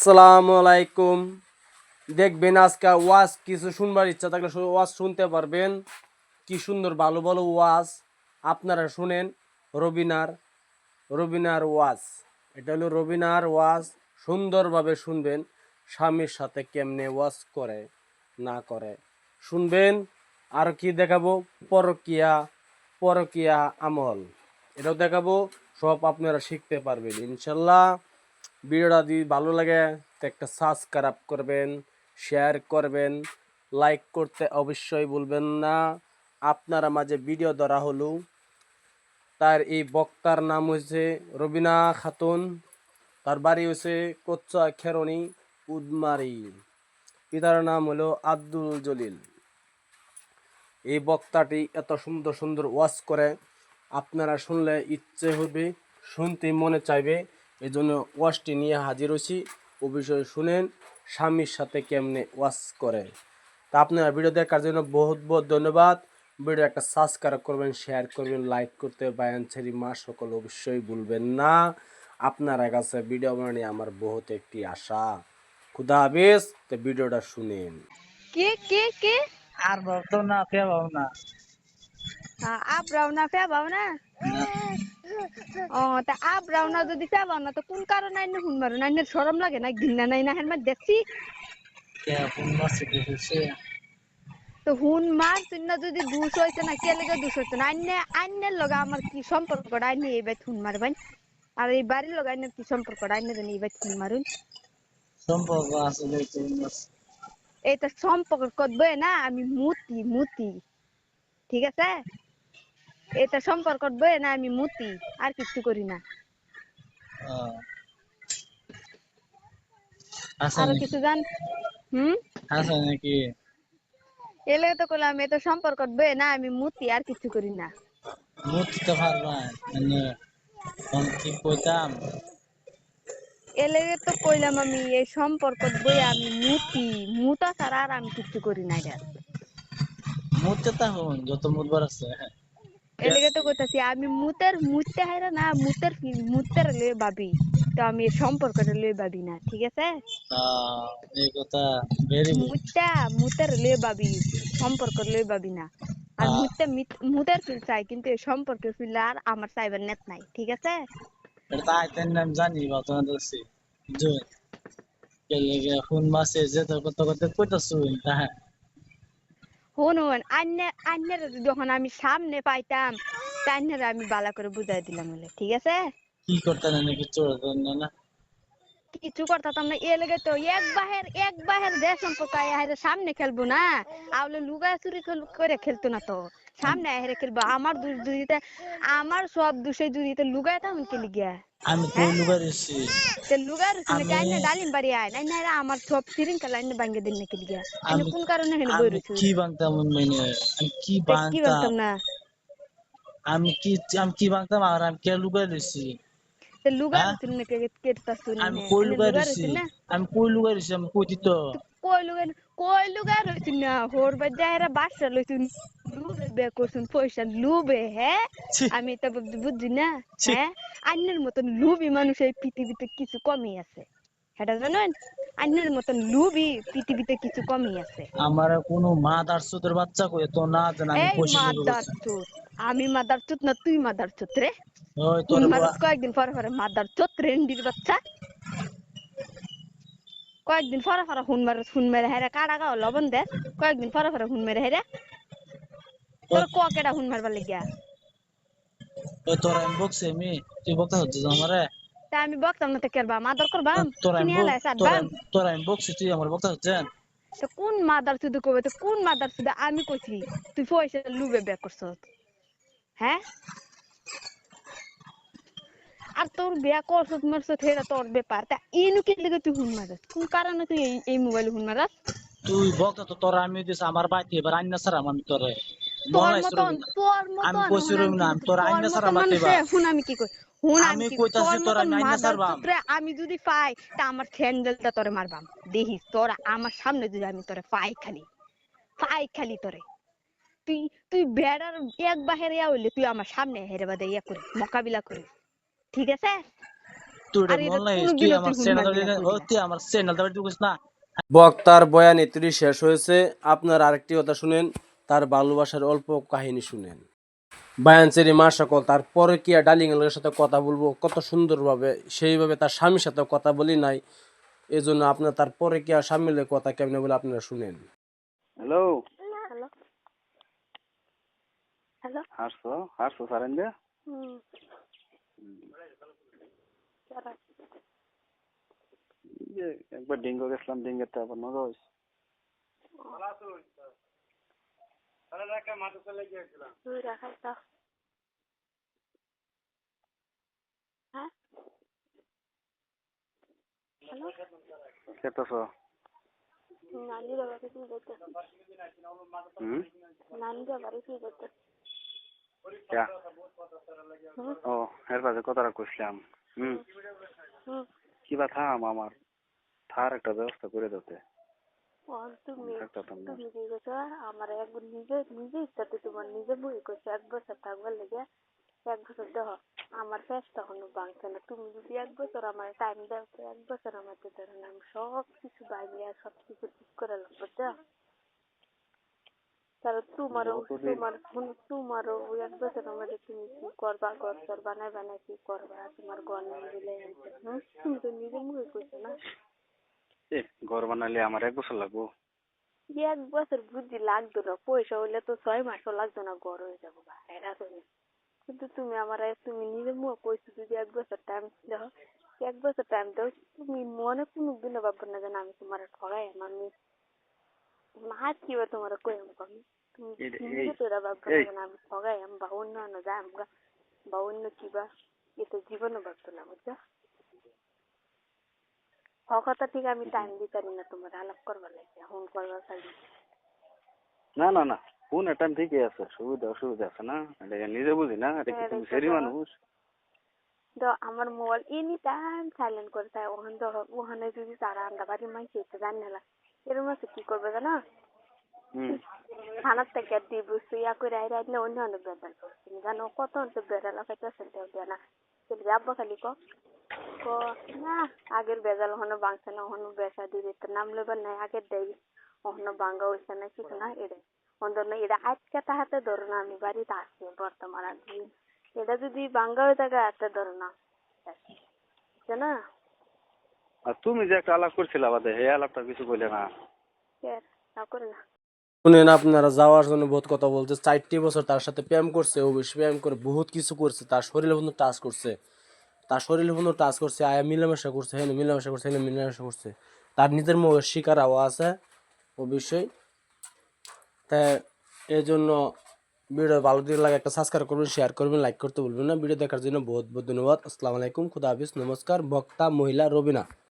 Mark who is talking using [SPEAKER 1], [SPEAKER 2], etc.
[SPEAKER 1] আসসালামু আলাইকুম দেখবেন আজকে ওয়াজ কিছু শুনবার ইচ্ছা থাকলে ওয়াজ শুনতে পারবেন। কি সুন্দর ভালো ভালো ওয়াজ। আপনারা শুনেন রবিনার রবিনার ওয়াজ। এটা হলো রবিনার ওয়াজ। সুন্দরভাবে শুনবেন স্বামীর সাথে কেমনে ওয়াজ করে, না করে। শুনবেন, আর কি দেখাবো? পরকিয়া পরকিয়া আমল। এটাও দেখাবো। সব আপনারা শিখতে পারবেন, ইনশাল্লাহ। ভিডিওটা যদি ভালো লাগে, তো একটা সাবস্ক্রাইব করবেন শেয়ার করবেন লাইক করতে অবশ্যই ভুলবেন না। আপনারা মাঝে ভিডিও ধরা হলো। তার এই বক্তার নাম হয়েছে রবিনা খাতুন। তার বাড়ি হয়েছে কোচ্চা খেরনি উদমারি। পিতার নাম হলো আব্দুল জলিল। এই বক্তাটি এত সুন্দর সুন্দর ওয়াজ করে। আপনারা শুনলে ইচ্ছে হবে শুনতে মনে চাইবে। এই জন্য ওয়াজটি নিয়ে হাজির হয়েছি। ও বিষয়ে শুনেন স্বামীর সাথে কেমনে ওয়াজ করে তা আপনারা ভিডিও দেখার জন্য বহুত বহুত ধন্যবাদ। ভিডিও একটা সাবস্ক্রাইব করবেন শেয়ার করবেন লাইক করতে বায়ান ছেড়ি মা সকল অবশ্যই ভুলবেন না। আপনারা কাছে ভিডিও বানিয়ে আমার বহুত একটি আশা। খুদা হাফেজ তো ভিডিওটা শুনেন।
[SPEAKER 2] কে কে কে?
[SPEAKER 3] আর ভাবতো না কে ভাব না
[SPEAKER 2] আপ রাওনা ফে ভাবনা? ও তা আপ রাওনা যদি ফে ভাবনা তো কোন কারণে আইনে হুন মারো? না শরম লাগে? না ঘৃণা নাই? না হেন দেখছি?
[SPEAKER 3] কে
[SPEAKER 2] তো হুন মার চিন্না যদি দুষ হইছে না কে লেগে দুষ হইছে না? আইনে আইনের লগে আমার কি সম্পর্ক? আইনে এই বাইত হুন মারবেন আর এই বাড়ির লগে আইনের কি সম্পর্ক? আইনে জানি এই বাইত হুন মারুন।
[SPEAKER 3] সম্পর্ক আসলে
[SPEAKER 2] এটা সম্পর্ক করবে না? আমি মুতি মুতি। ঠিক আছে? এটা সম্পর্ক করবে না আমি মুতি আর কিছু করি না।
[SPEAKER 3] আরও
[SPEAKER 2] কিছু জান হুম?
[SPEAKER 3] আছে নাকি?
[SPEAKER 2] এলে তো করলাম এ তো সম্পর্ক করবে না আমি মুতি আর কিছু করি না।
[SPEAKER 3] মুক্তি তো পারবা মানে আমি কি কইতাম?
[SPEAKER 2] এলে তো কইলাম আমি এই সম্পর্ক বই আমি মুতি মুতা ছাড়া আর আমি কিছু করি না এটা
[SPEAKER 3] মুতে তা হন যত মুদবার আছে
[SPEAKER 2] এলেগে তো কইতাছি আমি মুতের মুতে হাইরা না মুতের মুতের লয়ে ভাবি তো আমি সম্পর্কটা লয়ে ভাবি না ঠিক আছে
[SPEAKER 3] এই কথা ভেরি
[SPEAKER 2] মুতা মুতের লয়ে ভাবি সম্পর্ক লয়ে ভাবি না আর। মুতে মিত- মুতের ফিল চাই কিন্তু এই সম্পর্কের ফিল আর আমার চাইবার নেট নাই ঠিক আছে
[SPEAKER 3] এটা তো আইতেন নাম জানি বা তোমার দেখছি যে কে লেগে কোন মাসে যে তো কত কত কইতাছু তাহা
[SPEAKER 2] শুনুন আন্নে আন্নের যখন আমি সামনে পাইতাম তান্নের আমি বালা করে বুঝাই দিলাম বলে ঠিক আছে?
[SPEAKER 3] কি করতেন নাকি চোর না না?
[SPEAKER 2] কিছু করতাম না এ লেগে তো এক বাহের এক বাহের যে সম্পর্ক আহের সামনে খেলব না? আউলে লুগা চুরি খেল- করে খেলতো না তো। সামনে আহেরে খেলব আমার দুষ দুইতে আমার সব দুষে দুইতে লুগাই তখন খেলি গিয়া
[SPEAKER 3] আমি কই লুগার এসছি
[SPEAKER 2] তে লুগার শুনে
[SPEAKER 3] আমি-
[SPEAKER 2] আইনে ডালিম বাড়ি আয় নাই নাই আমার সব সিরিং খেলা আইনে ভাঙ্গে দিন না খেলি গিয়া আইনে
[SPEAKER 3] আমি-
[SPEAKER 2] কোন কারণে হেন বই
[SPEAKER 3] আমি
[SPEAKER 2] রইছো
[SPEAKER 3] কি বাংতাম মানে আমি কি
[SPEAKER 2] কি
[SPEAKER 3] বাংতাম
[SPEAKER 2] বলতাম না
[SPEAKER 3] আমি কি আমি কি বাংতাম আর আমি কে লুগাই রইছি
[SPEAKER 2] তে লুগার
[SPEAKER 3] হ্যাঁ?
[SPEAKER 2] শুনে কে কেটতা শুনে
[SPEAKER 3] আমি কই লুগাই
[SPEAKER 2] লুগার
[SPEAKER 3] রইছি
[SPEAKER 2] না
[SPEAKER 3] আমি কই লুগাই রইছি আমি কইতি
[SPEAKER 2] লুবে বে করছুন পয়সা লুবে হ্যাঁ আমি তো বুঝ- না হ্যাঁ আন্নের মতন লুবি মানুষ এই পৃথিবীতে কিছু কমই আছে। সেটা জানেন? আন্নের মতন লুবি পৃথিবীতে কিছু কমই আছে।
[SPEAKER 3] আমার কোনো মা দার সুদের বাচ্চা কই তো না জান আমি পয়সা লুগাই
[SPEAKER 2] মাদার চোত আমি মাদার চোত না তুই মাদার চোত রে?
[SPEAKER 3] ওই তোর
[SPEAKER 2] মাদার কয়েকদিন পরে পরে মাদার চোত রেন্ডির বাচ্চা। কয়েকদিন পরে পরে হুন মারে হুন মেরে হেরে কাড়া গাও লবণ দে। কয়েকদিন পরে পরে হুন মেরে হেরে। তোর ককেটা হুন মারবার লাগিয়া?
[SPEAKER 3] ওই তোর আমি বকছি আমি তুই বকতা হচ্ছে আমারে।
[SPEAKER 2] তা আমি বকতাম না তো কেরবা মাদার করবা
[SPEAKER 3] তোর আমি তোর আমি- বকছি তুই আমার বকতা হচ্ছেন
[SPEAKER 2] তো কোন মাদার শুধু কবে তো কোন মাদার শুধু আমি কইছি তুই পয়সা লুবে বে করছ। হ্যাঁ? আর তোর বিয়া করছ মারছ সেটা তোর ব্যাপার। তা ইনু কি লাগে তুই হুন মারাস? কোন কারণে তুই এই মোবাইল হুন মারাস?
[SPEAKER 3] তুই বকতা তো তোর আমি দিস আমার বাইতে এবার আইনা সারাম আমি তোরে
[SPEAKER 2] তোর মতন তোর মতন
[SPEAKER 3] আমি কইছি না, তোর
[SPEAKER 2] তোর
[SPEAKER 3] আইনা
[SPEAKER 2] মতন
[SPEAKER 3] ছাড়া বাদ
[SPEAKER 2] হুন আমি কি কই হুন
[SPEAKER 3] আমি
[SPEAKER 2] আমি
[SPEAKER 3] কইতাছি
[SPEAKER 2] তোর
[SPEAKER 3] তোর আমি আইনা
[SPEAKER 2] মাদার আমি যদি পাই তা আমার স্যান্ডেলটা তোরে মারবাম। দেখিস তোর আমার সামনে যদি আমি তোরে পাই খালি পাই খালি তোরে। তুই তুই বেড়ার এক বাহিরে হইলে তুই আমার সামনে হেরে বাদে ইয়া করে মোকাবিলা করিস। ঠিক আছে?
[SPEAKER 3] মন
[SPEAKER 1] বক্তার বয়ান এতটি শেষ হয়েছে। আপনার আরেকটি কথা শুনেন। তার ভালোবাসার অল্প কাহিনী শুনেন। বায়ান চেরি মা সকল তারপরে কি আর ডালিং এর সাথে কথা বলব কত সুন্দরভাবে সেইভাবে তার স্বামীর সাথে কথা বলি নাই এই জন্য আপনার তারপরে কি আর স্বামীর কথা কেমনে বলে আপনারা শুনেন?
[SPEAKER 4] হ্যালো। হাসছো? হাসছো একবার ডিঙ্গো গেছিলাম ডিঙ্গেতে আবার মজা হয়েছে।
[SPEAKER 5] তুই রাখাই দাও হ্যাঁ? হ্যালো? নানি বাবাকে কি করতে
[SPEAKER 4] হুম?
[SPEAKER 5] নানি বাবারে কি করতে
[SPEAKER 4] ক্যা ও এর বাজে কথাটা কইছিলাম। হুম।
[SPEAKER 5] হুম।
[SPEAKER 4] কিবা থাম আমার। থার একটা ব্যবস্থা করে দিতে
[SPEAKER 5] ও তুমি। তুমি কি করছ আমার একবার নিজে নিজে ইচ্ছাতে তোমার নিজে বই করছ এক বছর থাকবার লেগে এক বছর দেহ আমার ফেস তখন ভাঙছে না। তুমি যদি এক বছর আমার টাইম দাও তো এক বছর আমার দিতে না আমি সব কিছু বাইরে সব কিছু ঠিক করে লাগবো তাহলে তোমারও তোমার তোমারও এক বছর আমাদের তুমি কি করবা ঘর চর বানাই বানাই কি করবা তোমার ঘর নিয়ে দিলে তুমি তো নিজে মুখে করছ না?
[SPEAKER 4] এ ঘর বানালে আমার এক বছর লাগবো।
[SPEAKER 5] এক বছর বুদ্ধি লাগতো না পয়সা হইলে তো ছয় মাসও লাগতো না ঘর হয়ে যাব তো কিন্তু তুমি আমার তুমি নিজে মুখ কইছো যদি এক বছর টাইম দাও এক বছর টাইম দাও তুমি মনে কোনো দিনও ভাববে না যেন আমি তোমার ঠগাই আমি মার কি বা তোমার কই আমি তুমি নিজে
[SPEAKER 4] এই-
[SPEAKER 5] তো এটা ভাববে না যেন আমি ঠগাই আমি বা অন্য অন্য যাই আমরা বা অন্য কি বা এটা জীবনও ভাবতো না বুঝছ কথা ঠিক আমি টাইম দিতে পারি না তোমার আলাপ করবার লাগে ফোন করবার খালি।
[SPEAKER 4] না না না কোন টাইম ঠিকই আছে সুবিধা অসুবিধা আছে না? এটা নিজে বুঝি না? এটা কি
[SPEAKER 5] হ্যাঁ,
[SPEAKER 4] তুমি সেরি মানুষ?
[SPEAKER 5] তো আমার মোবাইল এনি টাইম সাইলেন্ট করে থাকে ওখানে তো ওখানে যদি তারা আন্দা বাড়ি মাইছে তো জানি না। এরকম আছে কি করবে জানো? থানার থেকে দিব সুইয়া করে আইরে আইলে অন্য অন্য বেদাল জানো কত অন্ত বেদাল খাইতেছেন তো দেয় না। যাব খালি ক ক না আগের বেজাল ওখানে বাংছে না ওখানে বেসা দিবে তো নাম লেবার নাই আগের দেয় ওখানে বাঙ্গা হয়েছে না কিছু না অন্তত এটা আজকে তাহাতে ধরো না আমি বাড়িতে বর্তমান আর এটা যদি বাঙ্গা হয়ে থাকে ধরো না। না?
[SPEAKER 4] আর তুমি যে একটা আলাপ করছিলে বাদে এই আলাপটা কিছু কইলে না।
[SPEAKER 5] না
[SPEAKER 1] শুনেন আপনারা যাওয়ার জন্য বহুত কথা বলছে চারটি বছর তার সাথে প্রেম করছে অবশ্যই প্রেম করে বহুত কিছু করছে তার শরীরে বন্ধু টাচ করছে। তার শরীরে মধ্যে টাচ করছে, আয়া মিলামেশা করছে হ্যাঁ মিলামেশা করছে হ্যাঁ মিলামেশা করছে। তার নিজের মধ্যে শিকার আওয়া আছে, অবশ্যই। তাই এই জন্য ভিডিও ভালো দিকে লাগে একটা সাবস্ক্রাইব করবেন শেয়ার করবেন লাইক করতে ভুলবেন না। ভিডিও দেখার জন্য বহুত বহুত ধন্যবাদ। আসসালামু আলাইকুম, খুদা হাফিজ, নমস্কার। বক্তা, মহিলা, রবিনা।